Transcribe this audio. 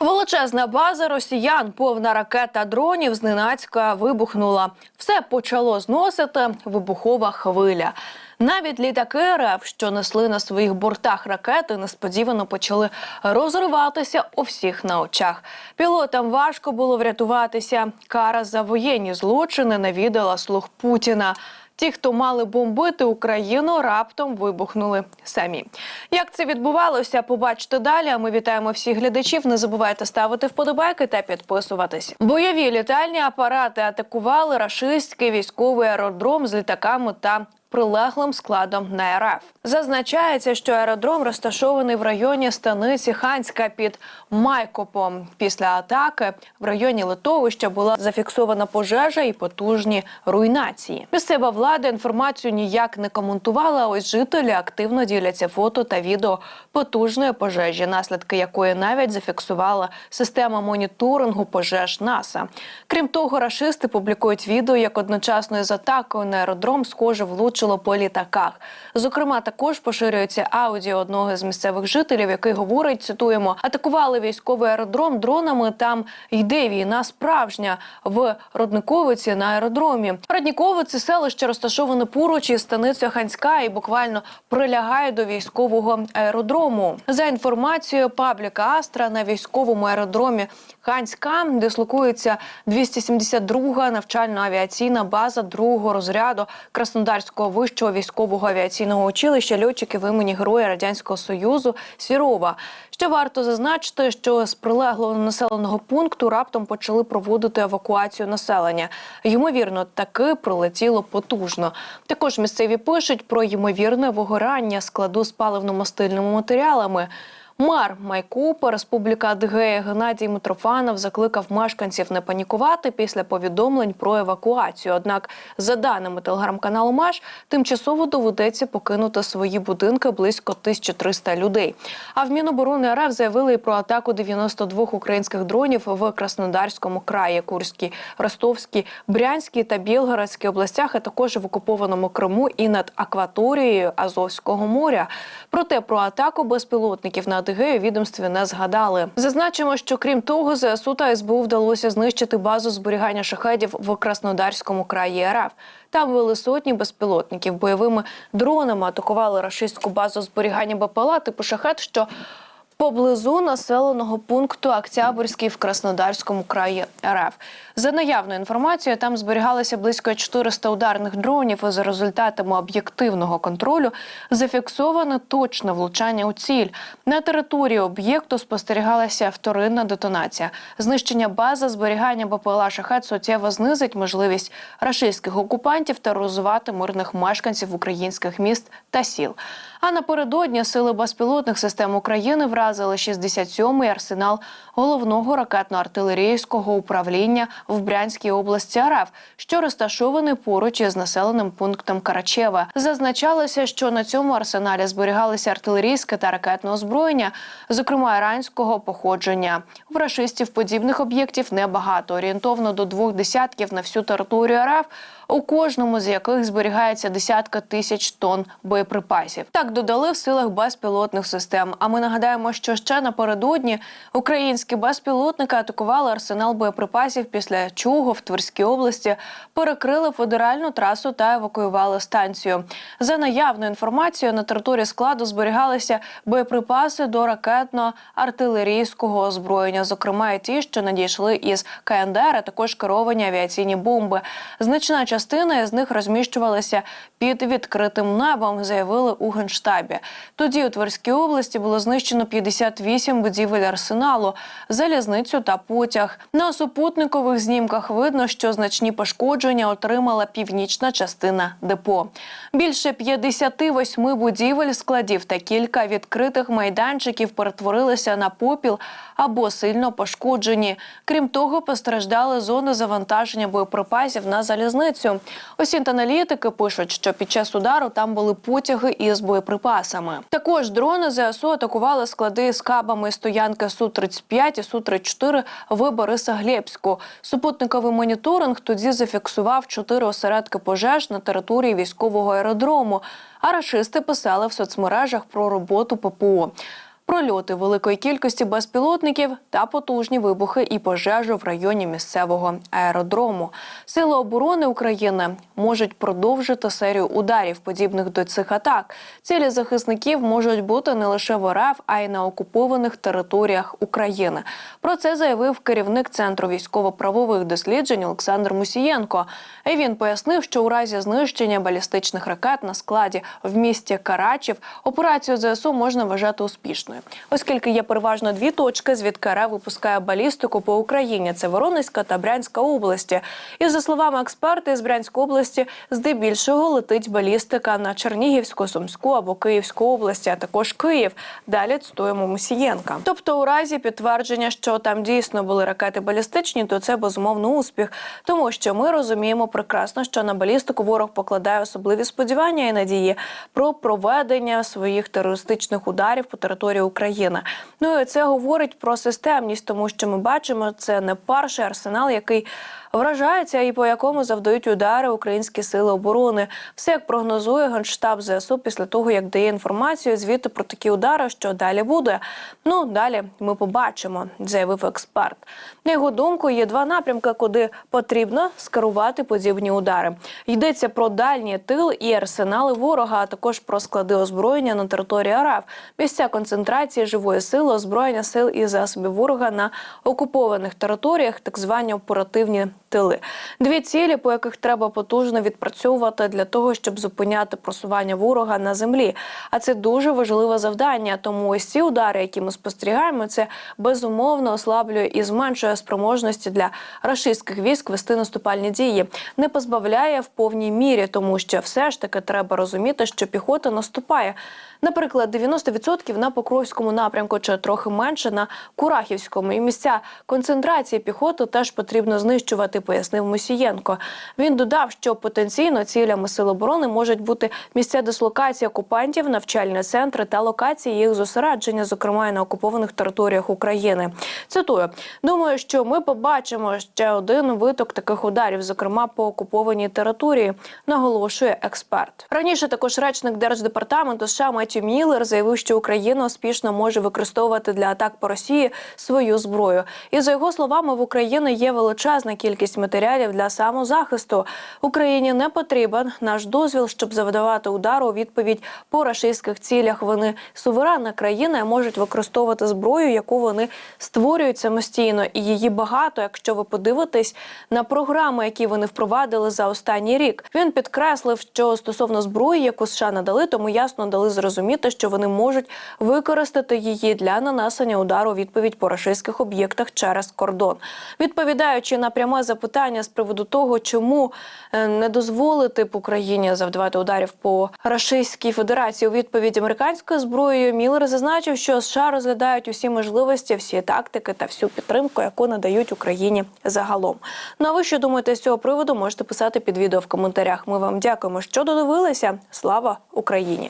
Величезна база росіян, повна ракета дронів зненацька вибухнула. Все почало зносити вибухова хвиля. Навіть літаки РФ, що несли на своїх бортах ракети, несподівано почали розриватися у всіх на очах. Пілотам важко було врятуватися. Кара за воєнні злочини навідала слух Путіна. Ті, хто мали бомбити Україну, раптом вибухнули самі. Як це відбувалося, побачите далі. А ми вітаємо всіх глядачів. Не забувайте ставити вподобайки та підписуватись. Бойові літальні апарати атакували рашистський військовий аеродром з літаками та. Прилеглим складом на РФ зазначається, що аеродром розташований в районі станиці Ханська під Майкопом. Після атаки в районі литовища була зафіксована пожежа і потужні руйнації. Місцева влада інформацію ніяк не коментувала. Ось жителі активно діляться фото та відео потужної пожежі, наслідки якої навіть зафіксувала система моніторингу пожеж НАСА. Крім того, рашисти публікують відео, як одночасно із атакою на аеродром схоже влучило по літаках. Зокрема, також поширюється аудіо одного з місцевих жителів, який говорить: цитуємо: атакували військовий аеродром дронами. Там йде війна справжня в Родниковиці на аеродромі. Родніковиці селище розташоване поруч із станицею Ханська і буквально прилягає до військового аеродрому. За інформацією пабліка Астра на військовому аеродромі Ханська дислокується 272-га навчально-авіаційна база другого розряду Краснодарського вищого військового авіаційного училища льотчиків імені Героя Радянського Союзу Свірова. Ще варто зазначити, що з прилеглого населеного пункту раптом почали проводити евакуацію населення. Ймовірно, таки прилетіло потужно. Також місцеві пишуть про ймовірне вигорання складу з паливно-мастильними матеріалами. Мер Майкупа, Республіка Адигея Геннадій Митрофанов закликав мешканців не панікувати після повідомлень про евакуацію. Однак, за даними телеграм-каналу Маш, тимчасово доведеться покинути свої будинки близько 1300 людей. А в Міноборони РФ заявили і про атаку 92 українських дронів в Краснодарському краї, Курській, Ростовській, Брянській та Білгородській областях, а також в окупованому Криму і над акваторією Азовського моря. Проте про атаку безпілотників на Адигею відомстві не згадали. Зазначимо, що крім того, ЗСУ та СБУ вдалося знищити базу зберігання шахедів в Краснодарському краї РФ. Там вели сотні безпілотників бойовими дронами. Атакували рашистську базу зберігання БПЛА типу шахет, що Поблизу населеного пункту Октябрьський в Краснодарському краї РФ. За наявною інформацією, там зберігалося близько 400 ударних дронів. і За результатами об'єктивного контролю зафіксоване точне влучання у ціль. На території об'єкту спостерігалася вторинна детонація. Знищення бази зберігання БПЛА «Шахет» суттєво знизить можливість рашистських окупантів тероризувати мирних мешканців українських міст та сіл. А напередодні сили безпілотних систем України вразили 67-й арсенал головного ракетно-артилерійського управління в Брянській області РФ, що розташований поруч із населеним пунктом Карачева. Зазначалося, що на цьому арсеналі зберігалися артилерійське та ракетне озброєння, зокрема іранського походження. В рашистів подібних об'єктів небагато, орієнтовно до двох десятків на всю територію РФ, у кожному з яких зберігається десятка тисяч тонн боєприпасів. Так додали в силах безпілотних систем. А ми нагадаємо, що ще напередодні українські безпілотники атакували арсенал боєприпасів, після чого в Тверській області перекрили федеральну трасу та евакуювали станцію. За наявною інформацією, на території складу зберігалися боєприпаси до ракетно-артилерійського озброєння, зокрема і ті, що надійшли із КНДР, а також керовані авіаційні бомби. Значна частина із них розміщувалася під відкритим небом, заявили у генштабі. Тоді у Тверській області було знищено 58 будівель арсеналу, залізницю та потяг. На супутникових знімках видно, що значні пошкодження отримала північна частина депо. Більше 58 будівель, складів та кілька відкритих майданчиків перетворилися на попіл або сильно пошкоджені. Крім того, постраждали зони завантаження боєприпасів на залізницю. Осінт-аналітики пишуть, що під час удару там були потяги із боєприпасами. Також дрони ЗСУ атакували склади з кабами стоянки су 35 і су 34 в Борисоглєбську. Супутниковий моніторинг тоді зафіксував чотири осередки пожеж на території військового аеродрому. А рашисти писали в соцмережах про роботу ППО. Прольоти великої кількості безпілотників та потужні вибухи і пожежі в районі місцевого аеродрому. Сили оборони України можуть продовжити серію ударів, подібних до цих атак. Цілі захисників можуть бути не лише в РФ, а й на окупованих територіях України. Про це заявив керівник центру військово-правових досліджень Олександр Мусієнко. Він пояснив, що у разі знищення балістичних ракет на складі в місті Карачів операцію ЗСУ можна вважати успішною, оскільки є переважно дві точки, звідки РФ випускає балістику по Україні. Це Воронезька та Брянська області. І за словами експерти з Брянської області, здебільшого летить балістика на Чернігівську, Сумську або Київську області, а також Київ. Далі цитуємо Мусієнка. Тобто, у разі підтвердження, що там дійсно були ракети балістичні, то це безумовно успіх, тому що ми розуміємо прекрасно, що на балістику ворог покладає особливі сподівання і надії про проведення своїх терористичних ударів по території України. Ну і це говорить про системність, тому що ми бачимо, це не перший арсенал, який вражається і по якому завдають удари українські сили оборони. Все як прогнозує генштаб ЗСУ після того, як дає інформацію звідти про такі удари, що далі буде. Ну далі ми побачимо, заявив експерт. На його думку, є два напрямки, куди потрібно скерувати подібні удари. Йдеться про дальній тил і арсенали ворога, а також про склади озброєння на території РФ, місця концентрації живої сили, озброєння сил і засобів ворога на окупованих територіях, так звані оперативні тили. Дві цілі, по яких треба потужно відпрацьовувати для того, щоб зупиняти просування ворога на землі. А це дуже важливе завдання. Тому ось ці удари, які ми спостерігаємо, це безумовно ослаблює і зменшує спроможності для рашистських військ вести наступальні дії, не позбавляє в повній мірі, тому що все ж таки треба розуміти, що піхота наступає. Наприклад, 90% на Покровському напрямку, чи трохи менше на Курахівському. І місця концентрації піхоти теж потрібно знищувати, пояснив Мусієнко. Він додав, що потенційно цілями сил оборони можуть бути місця дислокації окупантів, навчальні центри та локації їх зосередження, зокрема і на окупованих територіях України. Цитую: думаю, що ми побачимо ще один виток таких ударів, зокрема по окупованій території, наголошує експерт. Раніше також речник держдепартаменту США Меттю Міллер заявив, що Україна успішно може використовувати для атак по Росії свою зброю. І за його словами, в Україні є величезна кількість матеріалів для самозахисту. Україні не потрібен наш дозвіл, щоб завдавати удару у відповідь по рашистських цілях. Вони суверенна країна і можуть використовувати зброю, яку вони створюють самостійно, і її багато. Якщо ви подивитесь на програми, які вони впровадили за останній рік, він підкреслив, що стосовно зброї, яку США надали, тому ясно дали зрозуміти, що вони можуть використати її для нанесення удару відповідь по рашистських об'єктах через кордон. Відповідаючи на пряме запитання з приводу того, чому е, не дозволити б Україні завдавати ударів по Рашистській Федерації у відповідь американською зброєю, Міллер зазначив, що США розглядають усі можливості, всі тактики та всю підтримку, яку надають Україні загалом. Ну а ви що думаєте з цього приводу? Можете писати під відео в коментарях. Ми вам дякуємо, що додивилися. Слава Україні!